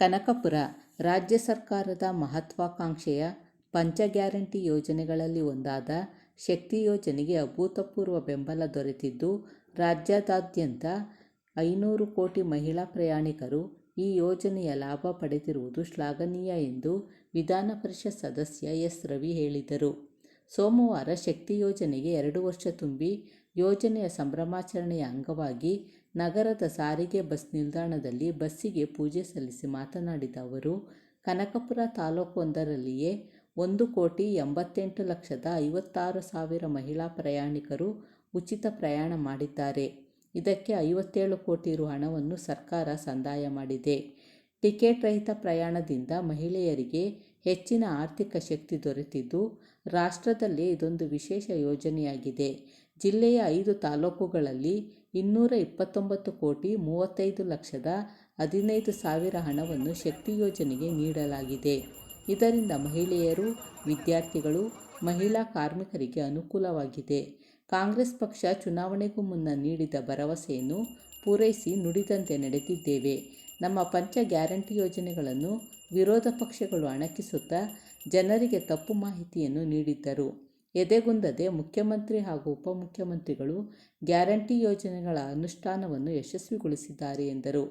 ಕನಕಪುರ ರಾಜ್ಯ ಸರ್ಕಾರದ ಮಹತ್ವಾಕಾಂಕ್ಷೆಯ ಪಂಚ ಗ್ಯಾರಂಟಿ ಯೋಜನೆಗಳಲ್ಲಿ ಒಂದಾದ ಶಕ್ತಿ ಯೋಜನೆಗೆ ಅಭೂತಪೂರ್ವ ಬೆಂಬಲ ದೊರೆತಿದ್ದು, ರಾಜ್ಯದಾದ್ಯಂತ ಐನೂರು ಕೋಟಿ ಮಹಿಳಾ ಪ್ರಯಾಣಿಕರು ಈ ಯೋಜನೆಯ ಲಾಭ ಪಡೆದಿರುವುದು ಶ್ಲಾಘನೀಯ ಎಂದು ವಿಧಾನ ಪರಿಷತ್ ಸದಸ್ಯ ಎಸ್ ರವಿ ಹೇಳಿದರು. ಸೋಮವಾರ ಶಕ್ತಿ ಯೋಜನೆಗೆ ಎರಡು ವರ್ಷ ತುಂಬಿ ಯೋಜನೆಯ ಸಂಭ್ರಮಾಚರಣೆಯ ಅಂಗವಾಗಿ ನಗರದ ಸಾರಿಗೆ ಬಸ್ ನಿಲ್ದಾಣದಲ್ಲಿ ಬಸ್ಸಿಗೆ ಪೂಜೆ ಸಲ್ಲಿಸಿ ಮಾತನಾಡಿದ ಅವರು, ಕನಕಪುರ ತಾಲೂಕೊಂದರಲ್ಲಿಯೇ ಒಂದು ಕೋಟಿ ಎಂಬತ್ತೆಂಟು ಲಕ್ಷದ ಐವತ್ತಾರು ಸಾವಿರ ಮಹಿಳಾ ಪ್ರಯಾಣಿಕರು ಉಚಿತ ಪ್ರಯಾಣ ಮಾಡಿದ್ದಾರೆ. ಇದಕ್ಕೆ ಐವತ್ತೇಳು ಕೋಟಿ ರು ಹಣವನ್ನು ಸರ್ಕಾರ ಸಂದಾಯ ಮಾಡಿದೆ. ಟಿಕೆಟ್ ರಹಿತ ಪ್ರಯಾಣದಿಂದ ಮಹಿಳೆಯರಿಗೆ ಹೆಚ್ಚಿನ ಆರ್ಥಿಕ ಶಕ್ತಿ ದೊರೆತಿದ್ದು, ರಾಷ್ಟ್ರದಲ್ಲೇ ಇದೊಂದು ವಿಶೇಷ ಯೋಜನೆಯಾಗಿದೆ. ಜಿಲ್ಲೆಯ ಐದು ತಾಲೂಕುಗಳಲ್ಲಿ ಇನ್ನೂರ ಇಪ್ಪತ್ತೊಂಬತ್ತು ಕೋಟಿ ಮೂವತ್ತೈದು ಲಕ್ಷದ ಹದಿನೈದು ಸಾವಿರ ಹಣವನ್ನು ಶಕ್ತಿ ಯೋಜನೆಗೆ ನೀಡಲಾಗಿದೆ. ಇದರಿಂದ ಮಹಿಳೆಯರು, ವಿದ್ಯಾರ್ಥಿಗಳು, ಮಹಿಳಾ ಕಾರ್ಮಿಕರಿಗೆ ಅನುಕೂಲವಾಗಿದೆ. ಕಾಂಗ್ರೆಸ್ ಪಕ್ಷ ಚುನಾವಣೆಗೂ ಮುನ್ನ ನೀಡಿದ ಭರವಸೆಯನ್ನು ಪೂರೈಸಿ ನುಡಿದಂತೆ ನಡೆದಿದ್ದೇವೆ. ನಮ್ಮ ಪಂಚ ಗ್ಯಾರಂಟಿ ಯೋಜನೆಗಳನ್ನು ವಿರೋಧ ಪಕ್ಷಗಳು ಅಣಕಿಸುತ್ತಾ ಜನರಿಗೆ ತಪ್ಪು ಮಾಹಿತಿಯನ್ನು ನೀಡಿದ್ದರು. ಎದೆಗುಂದದೆ ಮುಖ್ಯಮಂತ್ರಿ ಹಾಗೂ ಉಪಮುಖ್ಯಮಂತ್ರಿಗಳು ಗ್ಯಾರಂಟಿ ಯೋಜನೆಗಳ ಅನುಷ್ಠಾನವನ್ನು ಯಶಸ್ವಿಗೊಳಿಸಿದ್ದಾರೆ ಎಂದರು.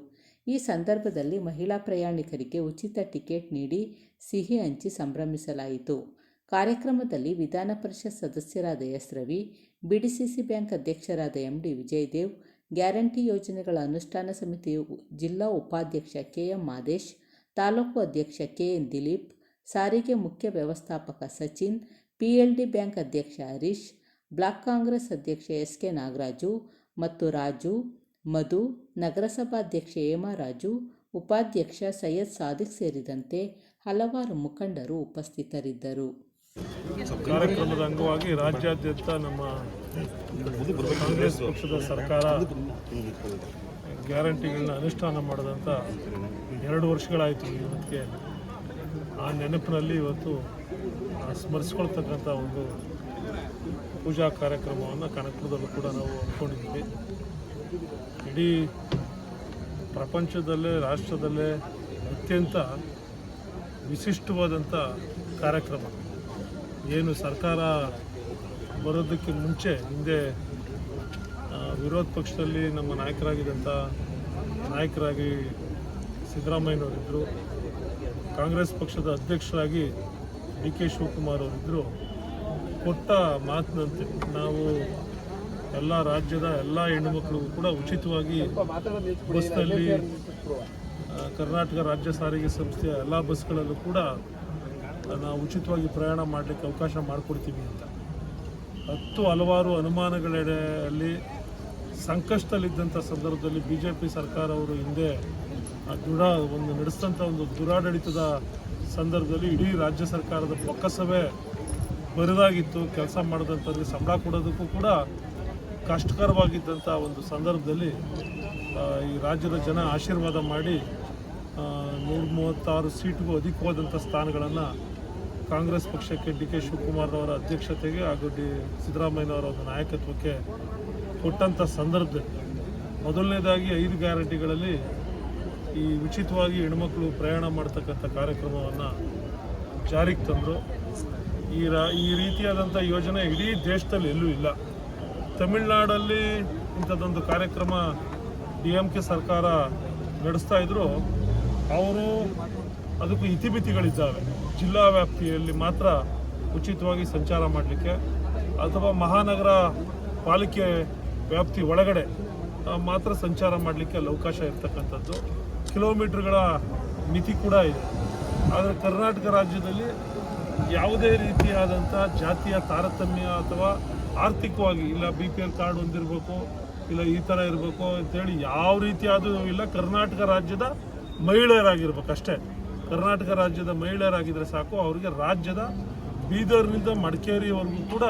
ಈ ಸಂದರ್ಭದಲ್ಲಿ ಮಹಿಳಾ ಪ್ರಯಾಣಿಕರಿಗೆ ಉಚಿತ ಟಿಕೆಟ್ ನೀಡಿ ಸಿಹಿ ಹಂಚಿ ಸಂಭ್ರಮಿಸಲಾಯಿತು. ಕಾರ್ಯಕ್ರಮದಲ್ಲಿ ವಿಧಾನ ಪರಿಷತ್ ಸದಸ್ಯರಾದ ಎಸ್. ರವಿ, ಬಿಡಿಸಿಸಿ ಬ್ಯಾಂಕ್ ಅಧ್ಯಕ್ಷರಾದ ಎಂ. ಡಿ. ವಿಜಯದೇವ್, ಗ್ಯಾರಂಟಿ ಯೋಜನೆಗಳ ಅನುಷ್ಠಾನ ಸಮಿತಿಯ ಜಿಲ್ಲಾ ಉಪಾಧ್ಯಕ್ಷ ಕೆ. ಎಂ. ಮಾದೇಶ್, ತಾಲೂಕು ಅಧ್ಯಕ್ಷ ಕೆ. ಎನ್. ದಿಲೀಪ್, ಸಾರಿಗೆ ಮುಖ್ಯ ವ್ಯವಸ್ಥಾಪಕ ಸಚಿನ್ ಪಿಎಲ್ಡಿ ಬ್ಯಾಂಕ್ ಅಧ್ಯಕ್ಷ ಹರೀಶ್, ಬ್ಲಾಕ್ ಕಾಂಗ್ರೆಸ್ ಅಧ್ಯಕ್ಷ ಎಸ್ ಕೆ ನಾಗರಾಜು ಮತ್ತು ರಾಜು, ಮಧು ನಗರಸಭಾಧ್ಯಕ್ಷ ಹೇಮರಾಜು ಉಪಾಧ್ಯಕ್ಷ ಸೈಯದ್ ಸಾದಿಕ್ ಸೇರಿದಂತೆ ಹಲವಾರು ಮುಖಂಡರು ಉಪಸ್ಥಿತರಿದ್ದರು. ಕಾರ್ಯಕ್ರಮದ ಅಂಗವಾಗಿ ರಾಜ್ಯಾದ್ಯಂತ ನಮ್ಮ ಕಾಂಗ್ರೆಸ್ ಪಕ್ಷದ ಸರ್ಕಾರ ಗ್ಯಾರಂಟಿಗಳನ್ನ ಅನುಷ್ಠಾನ ಮಾಡಿದಂಥ ಎರಡು ವರ್ಷಗಳಾಯಿತು ಇವತ್ತಿಗೆ ಆ ನೆನಪಿನಲ್ಲಿ ಇವತ್ತು ಸ್ಮರಿಸ್ಕೊಳ್ತಕ್ಕಂಥ ಒಂದು ಪೂಜಾ ಕಾರ್ಯಕ್ರಮವನ್ನು ಕನಕಪುರದಲ್ಲೂ ಕೂಡ ನಾವು ಅಂದ್ಕೊಂಡಿದ್ದೀವಿ. ಇಡೀ ಪ್ರಪಂಚದಲ್ಲೇ, ರಾಷ್ಟ್ರದಲ್ಲೇ ಅತ್ಯಂತ ವಿಶಿಷ್ಟವಾದಂಥ ಕಾರ್ಯಕ್ರಮ. ಏನು ಸರ್ಕಾರ ಬರೋದಕ್ಕೆ ಮುಂಚೆ, ಹಿಂದೆ ವಿರೋಧ ಪಕ್ಷದಲ್ಲಿ ನಮ್ಮ ನಾಯಕರಾಗಿದ್ದಂಥ ನಾಯಕರಾಗಿ ಸಿದ್ದರಾಮಯ್ಯನವರಿದ್ದರು. ಕಾಂಗ್ರೆಸ್ ಪಕ್ಷದ ಅಧ್ಯಕ್ಷರಾಗಿ ಡಿ ಕೆ ಶಿವಕುಮಾರ್ ಅವರಿದ್ದರು ಕೊಟ್ಟ ಮಾತಿನಂತೆ. ನಾವು ಎಲ್ಲ ರಾಜ್ಯದ ಎಲ್ಲ ಹೆಣ್ಣುಮಕ್ಕಳಿಗೂ ಕೂಡ ಉಚಿತವಾಗಿ ಬಸ್ನಲ್ಲಿ ಕರ್ನಾಟಕ ರಾಜ್ಯ ಸಾರಿಗೆ ಸಂಸ್ಥೆಯ ಎಲ್ಲ ಬಸ್ಗಳಲ್ಲೂ ಕೂಡ ನಾವು ಉಚಿತವಾಗಿ ಪ್ರಯಾಣ ಮಾಡಲಿಕ್ಕೆ ಅವಕಾಶ ಮಾಡಿಕೊಡ್ತೀವಿ ಅಂತ. ಹತ್ತು ಹಲವಾರು ಅನುಮಾನಗಳೆಡೆಯಲ್ಲಿ ಸಂಕಷ್ಟದಲ್ಲಿದ್ದಂಥ ಸಂದರ್ಭದಲ್ಲಿ ಬಿ ಜೆ ಪಿ ಸರ್ಕಾರ ಅವರು ಹಿಂದೆ ಆ ದೃಢ ಒಂದು ನಡೆಸಿದಂಥ ಒಂದು ದುರಾಡಳಿತದ ಸಂದರ್ಭದಲ್ಲಿ ಇಡೀ ರಾಜ್ಯ ಸರ್ಕಾರದ ಬೊಕ್ಕಸವೇ ಬರಿದಾಗಿತ್ತು. ಕೆಲಸ ಮಾಡಿದಂಥವ್ರಿಗೆ ಸಂಬಳ ಕೊಡೋದಕ್ಕೂ ಕೂಡ ಕಷ್ಟಕರವಾಗಿದ್ದಂಥ ಒಂದು ಸಂದರ್ಭದಲ್ಲಿ ಈ ರಾಜ್ಯದ ಜನ ಆಶೀರ್ವಾದ ಮಾಡಿ ನೂರ ಮೂವತ್ತಾರು ಸೀಟ್ಗೂ ಅಧಿಕವಾದಂಥ ಸ್ಥಾನಗಳನ್ನು ಕಾಂಗ್ರೆಸ್ ಪಕ್ಷಕ್ಕೆ ಡಿ ಕೆ ಶಿವಕುಮಾರ್ನವರ ಅಧ್ಯಕ್ಷತೆಗೆ ಹಾಗೂ ಡಿ ಸಿದ್ದರಾಮಯ್ಯನವರ ಒಂದು ನಾಯಕತ್ವಕ್ಕೆ ಕೊಟ್ಟಂಥ ಸಂದರ್ಭದಲ್ಲಿ. ಮೊದಲನೇದಾಗಿ ಐದು ಗ್ಯಾರಂಟಿಗಳಲ್ಲಿ ಈ ಉಚಿತವಾಗಿ ಹೆಣ್ಮಕ್ಳು ಪ್ರಯಾಣ ಮಾಡ್ತಕ್ಕಂಥ ಕಾರ್ಯಕ್ರಮವನ್ನು ಜಾರಿಗೆ ತಂದರು. ಈ ರಾ, ಈ ರೀತಿಯಾದಂಥ ಯೋಜನೆ ಇಡೀ ದೇಶದಲ್ಲಿ ಎಲ್ಲೂ ಇಲ್ಲ. ತಮಿಳುನಾಡಲ್ಲಿ ಇಂಥದ್ದೊಂದು ಕಾರ್ಯಕ್ರಮ ಡಿ ಎಂ ಕೆ ಸರ್ಕಾರ ನಡೆಸ್ತಾ ಇದ್ರು. ಅವರು ಅದಕ್ಕೂ ಇತಿಮಿತಿಗಳಿದ್ದಾವೆ ಜಿಲ್ಲಾ ವ್ಯಾಪ್ತಿಯಲ್ಲಿ ಮಾತ್ರ ಉಚಿತವಾಗಿ ಸಂಚಾರ ಮಾಡಲಿಕ್ಕೆ ಅಥವಾ ಮಹಾನಗರ ಪಾಲಿಕೆ ವ್ಯಾಪ್ತಿ ಒಳಗಡೆ ಮಾತ್ರ ಸಂಚಾರ ಮಾಡಲಿಕ್ಕೆ ಅಲ್ಲಿ ಅವಕಾಶ ಇರ್ತಕ್ಕಂಥದ್ದು. ಕಿಲೋಮೀಟ್ರ್ಗಳ ಮಿತಿ ಕೂಡ ಇದೆ. ಆದರೆ ಕರ್ನಾಟಕ ರಾಜ್ಯದಲ್ಲಿ ಯಾವುದೇ ರೀತಿಯಾದಂಥ ಜಾತಿಯ ತಾರತಮ್ಯ ಅಥವಾ ಆರ್ಥಿಕವಾಗಿ ಇಲ್ಲ ಬಿ ಪಿ ಎಲ್ ಕಾರ್ಡ್ ಹೊಂದಿರಬೇಕು, ಇಲ್ಲ ಈ ಥರ ಇರಬೇಕು ಅಂತೇಳಿ ಯಾವ ರೀತಿಯಾದರೂ ಇಲ್ಲ, ಕರ್ನಾಟಕ ರಾಜ್ಯದ ಮಹಿಳೆಯರಾಗಿರ್ಬೇಕು ಅಷ್ಟೇ. ಕರ್ನಾಟಕ ರಾಜ್ಯದ ಮಹಿಳೆಯರಾಗಿದ್ದರೆ ಸಾಕು, ಅವರಿಗೆ ರಾಜ್ಯದ ಬೀದರ್ನಿಂದ ಮಡಿಕೇರಿವರೆಗೂ ಕೂಡ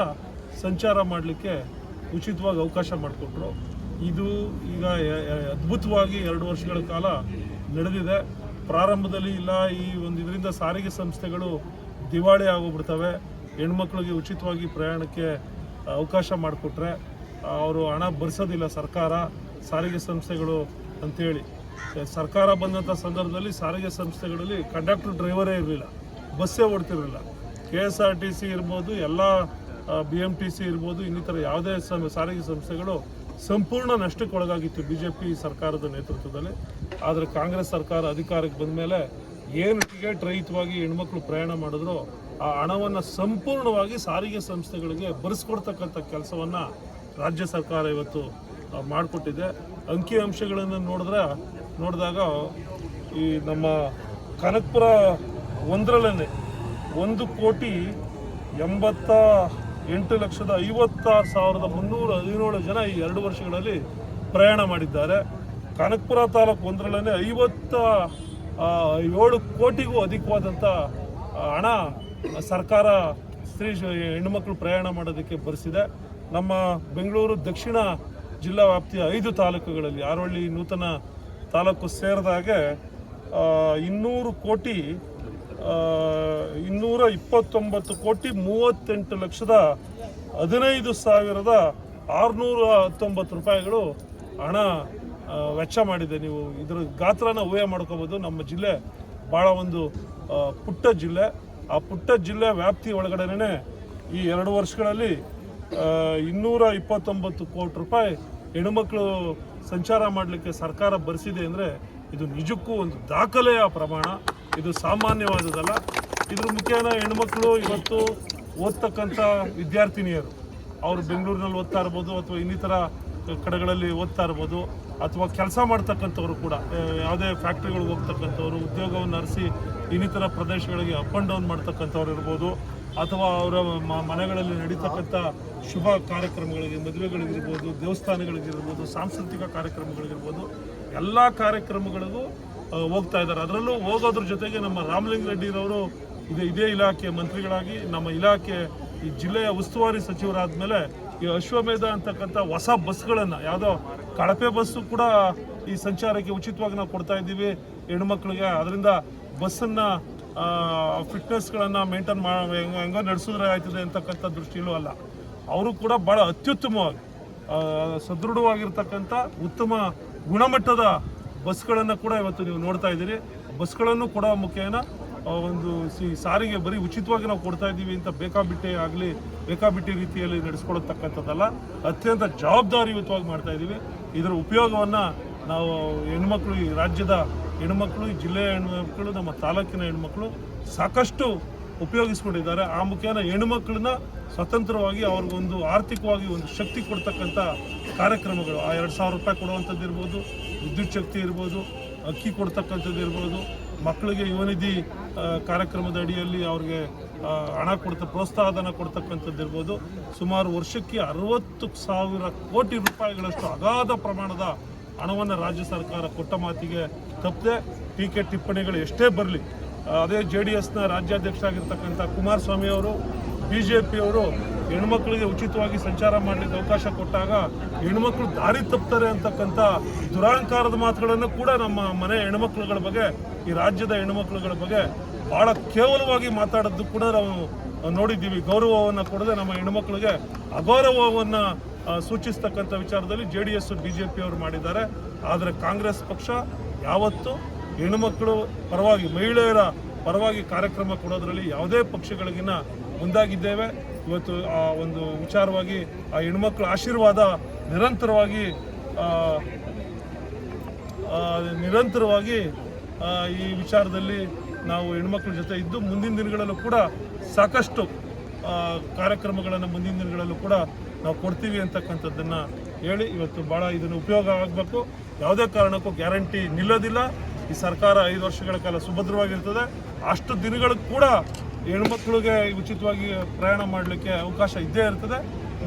ಸಂಚಾರ ಮಾಡಲಿಕ್ಕೆ ಉಚಿತವಾಗಿ ಅವಕಾಶ ಮಾಡಿಕೊಟ್ರು. ಇದು ಈಗ ಅದ್ಭುತವಾಗಿ ಎರಡು ವರ್ಷಗಳ ಕಾಲ ನಡೆದಿದೆ. ಪ್ರಾರಂಭದಲ್ಲಿ ಇಲ್ಲ, ಈ ಒಂದು ಇದರಿಂದ ಸಾರಿಗೆ ಸಂಸ್ಥೆಗಳು ದಿವಾಳಿ ಆಗೋಗ್ಬಿಡ್ತವೆ. ಹೆಣ್ಮಕ್ಳಿಗೆ ಉಚಿತವಾಗಿ ಪ್ರಯಾಣಕ್ಕೆ ಅವಕಾಶ ಮಾಡಿಕೊಟ್ರೆ ಅವರು ಹಣ ಬರ್ಸೋದಿಲ್ಲ ಸರ್ಕಾರ, ಸಾರಿಗೆ ಸಂಸ್ಥೆಗಳು ಅಂಥೇಳಿ ಸರ್ಕಾರ ಬಂದಂಥ ಸಂದರ್ಭದಲ್ಲಿ ಸಾರಿಗೆ ಸಂಸ್ಥೆಗಳಲ್ಲಿ ಕಂಡಕ್ಟರ್ ಡ್ರೈವರೇ ಇರಲಿಲ್ಲ, ಬಸ್ಸೇ ಓಡ್ತಿರಲಿಲ್ಲ. K S R T C ಇರ್ಬೋದು, ಎಲ್ಲ ಬಿ ಎಂ ಟಿ ಸಿ ಇರ್ಬೋದು, ಇನ್ನಿತರ ಯಾವುದೇ ಸಾರಿಗೆ ಸಂಸ್ಥೆಗಳು ಸಂಪೂರ್ಣ ನಷ್ಟಕ್ಕೆ ಒಳಗಾಗಿತ್ತು ಬಿ ಜೆ ಪಿ ಸರ್ಕಾರದ ನೇತೃತ್ವದಲ್ಲಿ. ಆದರೆ ಕಾಂಗ್ರೆಸ್ ಸರ್ಕಾರ ಅಧಿಕಾರಕ್ಕೆ ಬಂದ ಮೇಲೆ ಏನು ಟಿಕೆಟ್ ರಹಿತವಾಗಿ ಹೆಣ್ಮಕ್ಳು ಪ್ರಯಾಣ ಮಾಡಿದ್ರು ಆ ಹಣವನ್ನು ಸಂಪೂರ್ಣವಾಗಿ ಸಾರಿಗೆ ಸಂಸ್ಥೆಗಳಿಗೆ ಬರೆಸ್ಕೊಡ್ತಕ್ಕಂಥ ಕೆಲಸವನ್ನು ರಾಜ್ಯ ಸರ್ಕಾರ ಇವತ್ತು ಮಾಡಿಕೊಟ್ಟಿದೆ. ಅಂಕಿ ಅಂಶಗಳನ್ನು ನೋಡಿದ್ರೆ, ನೋಡಿದಾಗ ಈ ನಮ್ಮ ಕನಕಪುರ ಒಂದರಲ್ಲೇ ಒಂದು ಕೋಟಿ ಎಂಬತ್ತ ಎಂಟು ಲಕ್ಷದ ಐವತ್ತಾರು ಸಾವಿರದ ಮುನ್ನೂರ ಹದಿನೇಳು ಜನ ಈ ಎರಡು ವರ್ಷಗಳಲ್ಲಿ ಪ್ರಯಾಣ ಮಾಡಿದ್ದಾರೆ. ಕನಕಪುರ ತಾಲೂಕು ಒಂದರಲ್ಲೇ ಐವತ್ತ ಏಳು ಕೋಟಿಗೂ ಅಧಿಕವಾದಂಥ ಹಣ ಸರ್ಕಾರ ಸ್ತ್ರೀ ಹೆಣ್ಣುಮಕ್ಕಳು ಪ್ರಯಾಣ ಮಾಡೋದಕ್ಕೆ ಬರೆಸಿದೆ. ನಮ್ಮ ಬೆಂಗಳೂರು ದಕ್ಷಿಣ ಜಿಲ್ಲಾ ವ್ಯಾಪ್ತಿಯ ಐದು ತಾಲೂಕುಗಳಲ್ಲಿ ಆರೋಳ್ಳಿ ನೂತನ ತಾಲೂಕು ಸೇರಿದಾಗೆ ಇನ್ನೂರು ಕೋಟಿ ಇನ್ನೂರ ಇಪ್ಪತ್ತೊಂಬತ್ತು ಕೋಟಿ ಮೂವತ್ತೆಂಟು ಲಕ್ಷದ ಹದಿನೈದು ಸಾವಿರದ ಆರುನೂರ ಹತ್ತೊಂಬತ್ತು ರೂಪಾಯಿಗಳು ಹಣ ವೆಚ್ಚ ಮಾಡಿದೆ. ನೀವು ಇದರ ಗಾತ್ರನ ಊಹೆ ಮಾಡ್ಕೋಬೋದು. ನಮ್ಮ ಜಿಲ್ಲೆ ಭಾಳ ಒಂದು ಪುಟ್ಟ ಜಿಲ್ಲೆ. ಆ ಪುಟ್ಟ ಜಿಲ್ಲೆ ವ್ಯಾಪ್ತಿ ಒಳಗಡೆನೇ ಈ ಎರಡು ವರ್ಷಗಳಲ್ಲಿ ಇನ್ನೂರ ಇಪ್ಪತ್ತೊಂಬತ್ತು ಕೋಟಿ ರೂಪಾಯಿ ಹೆಣ್ಣುಮಕ್ಕಳು ಸಂಚಾರ ಮಾಡಲಿಕ್ಕೆ ಸರ್ಕಾರ ಬರೆಸಿದೆ ಅಂದರೆ ಇದು ನಿಜಕ್ಕೂ ಒಂದು ದಾಖಲೆಯ ಪ್ರಮಾಣ. ಇದು ಸಾಮಾನ್ಯವಾದದಲ್ಲ ಇದ್ರ ಮುಖೇನ ಹೆಣ್ಮಕ್ಳು ಇವತ್ತು ಓದ್ತಕ್ಕಂಥ ವಿದ್ಯಾರ್ಥಿನಿಯರು. ಅವರು ಬೆಂಗಳೂರಿನಲ್ಲಿ ಓದ್ತಾ ಇರ್ಬೋದು ಅಥವಾ ಇನ್ನಿತರ ಕಡೆಗಳಲ್ಲಿ ಓದ್ತಾ ಇರ್ಬೋದು ಅಥವಾ ಕೆಲಸ ಮಾಡ್ತಕ್ಕಂಥವ್ರು ಕೂಡ ಯಾವುದೇ ಫ್ಯಾಕ್ಟ್ರಿಗಳಿಗೆ ಹೋಗ್ತಕ್ಕಂಥವ್ರು, ಉದ್ಯೋಗವನ್ನು ಅರಸಿ ಇನ್ನಿತರ ಪ್ರದೇಶಗಳಿಗೆ ಅಪ್ ಆ್ಯಂಡ್ ಡೌನ್ ಮಾಡ್ತಕ್ಕಂಥವ್ರು ಇರ್ಬೋದು ಅಥವಾ ಅವರ ಮನೆಗಳಲ್ಲಿ ನಡೀತಕ್ಕಂಥ ಶುಭ ಕಾರ್ಯಕ್ರಮಗಳಿಗೆ, ಮದುವೆಗಳಿಗಿರ್ಬೋದು, ದೇವಸ್ಥಾನಗಳಿಗಿರ್ಬೋದು, ಸಾಂಸ್ಕೃತಿಕ ಕಾರ್ಯಕ್ರಮಗಳಿಗಿರ್ಬೋದು, ಎಲ್ಲ ಕಾರ್ಯಕ್ರಮಗಳಿಗೂ ಹೋಗ್ತಾ ಇದ್ದಾರೆ. ಅದರಲ್ಲೂ ಹೋಗೋದ್ರ ಜೊತೆಗೆ ನಮ್ಮ ರಾಮಲಿಂಗ ರೆಡ್ಡಿರವರು ಇದೆ, ಇದೇ ಇಲಾಖೆ ಮಂತ್ರಿಗಳಾಗಿ ನಮ್ಮ ಇಲಾಖೆ ಈ ಜಿಲ್ಲೆಯ ಉಸ್ತುವಾರಿ ಸಚಿವರಾದ ಮೇಲೆ ಈ ಅಶ್ವಮೇಧ ಅಂತಕ್ಕಂಥ ಹೊಸ ಬಸ್ಗಳನ್ನು, ಯಾವುದೋ ಕಳಪೆ ಬಸ್ಸು ಕೂಡ ಈ ಸಂಚಾರಕ್ಕೆ ಉಚಿತವಾಗಿ ನಾವು ಕೊಡ್ತಾ ಇದ್ದೀವಿ ಹೆಣ್ಮಕ್ಳಿಗೆ. ಅದರಿಂದ ಬಸ್ಸನ್ನು ಫಿಟ್ನೆಸ್ಗಳನ್ನು ಮೇಂಟೈನ್ ಮಾ, ಹೆಂಗ ನಡೆಸಿದ್ರೆ ಆಯ್ತದೆ ಅಂತಕ್ಕಂಥ ದೃಷ್ಟಿಯಲ್ಲೂ ಅಲ್ಲ. ಅವರು ಕೂಡ ಭಾಳ ಅತ್ಯುತ್ತಮವಾಗಿ ಸದೃಢವಾಗಿರ್ತಕ್ಕಂಥ ಉತ್ತಮ ಗುಣಮಟ್ಟದ ಬಸ್ಗಳನ್ನು ಕೂಡ ಇವತ್ತು ನೀವು ನೋಡ್ತಾ ಇದ್ದೀರಿ. ಬಸ್ಗಳನ್ನು ಕೂಡ ಮುಖೇನ ಒಂದು ಸಿ, ಸಾರಿಗೆ ಬರೀ ಉಚಿತವಾಗಿ ನಾವು ಕೊಡ್ತಾ ಇದ್ದೀವಿ ಅಂತ ಬೇಕಾಬಿಟ್ಟೆ ಆಗಲಿ, ಬೇಕಾಬಿಟ್ಟಿ ರೀತಿಯಲ್ಲಿ ನಡೆಸ್ಕೊಳತಕ್ಕಂಥದ್ದಲ್ಲ ಅತ್ಯಂತ ಜವಾಬ್ದಾರಿಯುತವಾಗಿ ಮಾಡ್ತಾ ಇದ್ದೀವಿ. ಇದರ ಉಪಯೋಗವನ್ನು ನಾವು ಹೆಣ್ಮಕ್ಳು, ಈ ರಾಜ್ಯದ ಹೆಣ್ಮಕ್ಳು ಈ ಜಿಲ್ಲೆಯ ಹೆಣ್ಮಕ್ಳು, ನಮ್ಮ ತಾಲೂಕಿನ ಹೆಣ್ಮಕ್ಳು ಸಾಕಷ್ಟು ಉಪಯೋಗಿಸ್ಕೊಂಡಿದ್ದಾರೆ. ಆ ಮುಖೇನ ಹೆಣ್ಮಕ್ಳನ್ನ ಸ್ವತಂತ್ರವಾಗಿ ಅವ್ರಿಗೊಂದು ಆರ್ಥಿಕವಾಗಿ ಒಂದು ಶಕ್ತಿ ಕೊಡ್ತಕ್ಕಂಥ ಕಾರ್ಯಕ್ರಮಗಳು. ಆ ಎರಡು ಸಾವಿರ ರೂಪಾಯಿ ಕೊಡುವಂಥದ್ದು ಇರ್ಬೋದು, ವಿದ್ಯುತ್ ಶಕ್ತಿ ಇರ್ಬೋದು, ಅಕ್ಕಿ ಕೊಡ್ತಕ್ಕಂಥದ್ದು ಇರ್ಬೋದು, ಮಕ್ಕಳಿಗೆ ಯುವನಿಧಿ ಕಾರ್ಯಕ್ರಮದ ಅಡಿಯಲ್ಲಿ ಅವ್ರಿಗೆ ಹಣ ಕೊಡ್ತ ಪ್ರೋತ್ಸಾಹಧನ ಕೊಡ್ತಕ್ಕಂಥದ್ದು ಇರ್ಬೋದು. ಸುಮಾರು ವರ್ಷಕ್ಕೆ ಅರವತ್ತು ಸಾವಿರ ಕೋಟಿ ರೂಪಾಯಿಗಳಷ್ಟು ಅಗಾಧ ಪ್ರಮಾಣದ ಹಣವನ್ನು ರಾಜ್ಯ ಸರ್ಕಾರ ಕೊಟ್ಟ ಮಾತಿಗೆ ತಪ್ಪದೆ ಟೀಕೆ ಟಿಪ್ಪಣಿಗಳು ಎಷ್ಟೇ ಬರಲಿ ಅದೇ ಜೆ ಡಿ ಎಸ್ನ ರಾಜ್ಯಾಧ್ಯಕ್ಷರಾಗಿರ್ತಕ್ಕಂಥ ಕುಮಾರಸ್ವಾಮಿ ಅವರು ಬಿ ಜೆ ಪಿಯವರು ಹೆಣ್ಮಕ್ಳಿಗೆ ಉಚಿತವಾಗಿ ಸಂಚಾರ ಮಾಡಲಿಕ್ಕೆ ಅವಕಾಶ ಕೊಟ್ಟಾಗ ಹೆಣ್ಮಕ್ಳು ದಾರಿ ತಪ್ತಾರೆ ಅಂತಕ್ಕಂಥ ದುರಾಂಕಾರದ ಮಾತುಗಳನ್ನು ಕೂಡ ನಮ್ಮ ಮನೆ ಹೆಣ್ಮಕ್ಳುಗಳ ಬಗ್ಗೆ, ಈ ರಾಜ್ಯದ ಹೆಣ್ಮಕ್ಳುಗಳ ಬಗ್ಗೆ ಬಹಳ ಕೇವಲವಾಗಿ ಮಾತಾಡೋದು ಕೂಡ ನಾವು ನೋಡಿದ್ದೀವಿ. ಗೌರವವನ್ನು ಕೊಡದೆ ನಮ್ಮ ಹೆಣ್ಮಕ್ಳಿಗೆ ಅಗೌರವವನ್ನು ಸೂಚಿಸ್ತಕ್ಕಂಥ ವಿಚಾರದಲ್ಲಿ J D S B J ಪಿಯವರು ಮಾಡಿದ್ದಾರೆ. ಆದರೆ ಕಾಂಗ್ರೆಸ್ ಪಕ್ಷ ಯಾವತ್ತೂ ಹೆಣ್ಣುಮಕ್ಕಳು ಪರವಾಗಿ, ಮಹಿಳೆಯರ ಪರವಾಗಿ ಕಾರ್ಯಕ್ರಮ ಕೊಡೋದರಲ್ಲಿ ಯಾವುದೇ ಪಕ್ಷಗಳಿಗಿನ್ನ ಮುಂದಾಗಿದ್ದೇವೆ. ಇವತ್ತು ಆ ಒಂದು ವಿಚಾರವಾಗಿ ಆ ಹೆಣ್ಮಕ್ಳ ಆಶೀರ್ವಾದ ನಿರಂತರವಾಗಿ ನಿರಂತರವಾಗಿ ಈ ವಿಚಾರದಲ್ಲಿ ನಾವು ಹೆಣ್ಮಕ್ಳ ಜೊತೆ ಇದ್ದು ಮುಂದಿನ ದಿನಗಳಲ್ಲೂ ಕೂಡ ಸಾಕಷ್ಟು ಕಾರ್ಯಕ್ರಮಗಳನ್ನು ಮುಂದಿನ ದಿನಗಳಲ್ಲೂ ಕೂಡ ನಾವು ಕೊಡ್ತೀವಿ ಅಂತಕ್ಕಂಥದ್ದನ್ನು ಹೇಳಿ ಇವತ್ತು ಭಾಳ ಇದನ್ನು ಉಪಯೋಗ ಆಗಬೇಕು. ಯಾವುದೇ ಕಾರಣಕ್ಕೂ ಗ್ಯಾರಂಟಿ ನಿಲ್ಲೋದಿಲ್ಲ. ಈ ಸರ್ಕಾರ ಐದು ವರ್ಷಗಳ ಕಾಲ ಸುಭದ್ರವಾಗಿರ್ತದೆ. ಅಷ್ಟು ದಿನಗಳು ಕೂಡ ಹೆಣ್ಮಕ್ಳಿಗೆ ಉಚಿತವಾಗಿ ಪ್ರಯಾಣ ಮಾಡಲಿಕ್ಕೆ ಅವಕಾಶ ಇದ್ದೇ ಇರ್ತದೆ.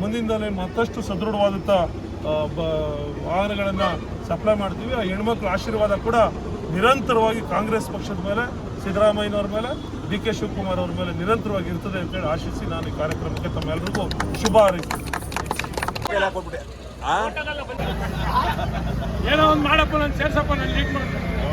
ಮುಂದಿನ ಮತ್ತಷ್ಟು ಸದೃಢವಾದಂಥ ವಾಹನಗಳನ್ನು ಸಪ್ಲೈ ಮಾಡ್ತೀವಿ. ಆ ಹೆಣ್ಮಕ್ಳ ಆಶೀರ್ವಾದ ಕೂಡ ನಿರಂತರವಾಗಿ ಕಾಂಗ್ರೆಸ್ ಪಕ್ಷದ ಮೇಲೆ, ಸಿದ್ದರಾಮಯ್ಯನವ್ರ ಮೇಲೆ ಡಿ ಕೆ ಶಿವಕುಮಾರ್ ಅವ್ರ ಮೇಲೆ ನಿರಂತರವಾಗಿ ಇರ್ತದೆ ಅಂತೇಳಿ ಆಶಿಸಿ ನಾನು ಈ ಕಾರ್ಯಕ್ರಮಕ್ಕೆ ತಮ್ಮೆಲ್ಲರಿಗೂ ಶುಭ ಹಾರೈಸ್ತೀನಿ. ಏನೋ ಒಂದು ಮಾಡಪ್ಪ, ನಾನು ಸೇರ್ಸಪ್ಪ, ನಾನು ಲೀಡ್ ಮಾಡ್ತೀನಿ.